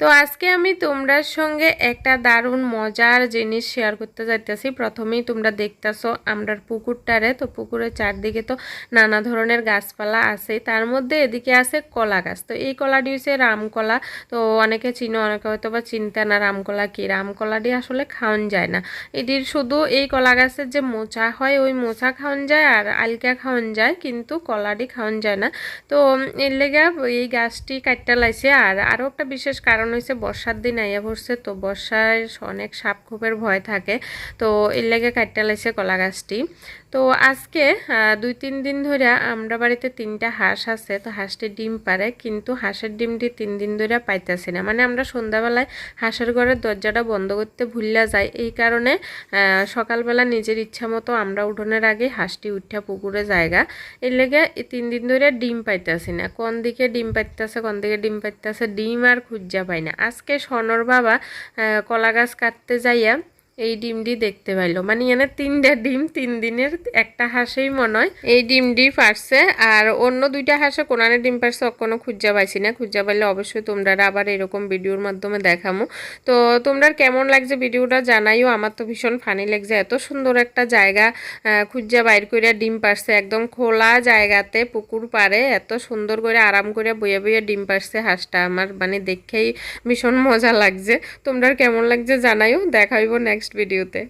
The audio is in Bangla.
তো আজকে আমি তোমরার সঙ্গে একটা দারুণ মজার জিনিস শেয়ার করতে যাইতেছি। প্রথমেই তোমরা দেখতেছো আমরার পুকুরটারে। তো পুকুরের চারদিকে তো নানা ধরনের গাছপালা আছে তার মধ্যে এদিকে আছে কলা গাছ। তো এই কলাটি হচ্ছে রামকলা। তো অনেকে চিনো, অনেকে হয়তো বা চিনতে না রামকলা কি। রামকলাটি আসলে খাওয়ান যায় না। এটির শুধু এই কলা গাছের যে মোচা হয়, ওই মোচা খাওয়ান যায় আর আলকা খাওয়ান যায়, কিন্তু কলাটি খাওয়ান যায় না। তো এর লেগে এই গাছটি কাটতে লাইছে আর আরও একটা বিশেষ কারণ হয়েছে বর্ষার দিন আইয়া পড়ছে, তো বর্ষায় অনেক সাপ খোপের ভয় থাকে। তো এর লেগে কাটতে লাইছে কলা গাছটি। তো আজকে দুই তিন দিন ধরে আমরা বাড়িতে তিনটা হাঁস আছে, তো হাঁসটি ডিম পারে কিন্তু হাঁসের ডিমটি তিন দিন ধরে পাইতেছি না। মানে আমরা সন্ধ্যাবেলায় হাঁসের ঘরের দরজাটা বন্ধ করতে ভুললা যাই। এই কারণে সকালবেলা নিজের ইচ্ছা মতো আমরা উঠোনের আগে হাঁসটি উঠা পুকুরে জায়গা। এর লেগে তিন দিন ধরে ডিম পাইতেছি না। কোন দিকে ডিম পাইতেছে, কোন দিকে ডিম পাইতেছে, ডিম আর খুঁজা না। আজকে সনর বাবা কলা গাছ কাটতে যাইয়া এই ডিমটি দেখতে পাইলো। মানে এনে তিনটা ডিম, তিন দিনের একটা হাঁসেই মনে হয়। এই ডিমটি পারছে আর অন্য দুইটা হাঁসে কোনানে ডিম পারছে কোনো খুঁজা পাইছি না। খুঁজা পাইলে অবশ্যই তোমরা আবার এরকম ভিডিওর মাধ্যমে দেখামো। তো তোমরা কেমন লাগছে ভিডিওটা জানাইও। আমার তো ভীষণ ফানি লাগছে। এত সুন্দর একটা জায়গা খুঁজা বাইর করে ডিম পারছে। একদম খোলা জায়গাতে পুকুর পারে এত সুন্দর করে আরাম করে বইয়ে বইয়ে ডিম পারছে হাঁসটা। আমার মানে দেখেই ভীষণ মজা লাগছে। তোমরা কেমন লাগছে জানাইও। দেখাইব নেক্সট ভিডিওতে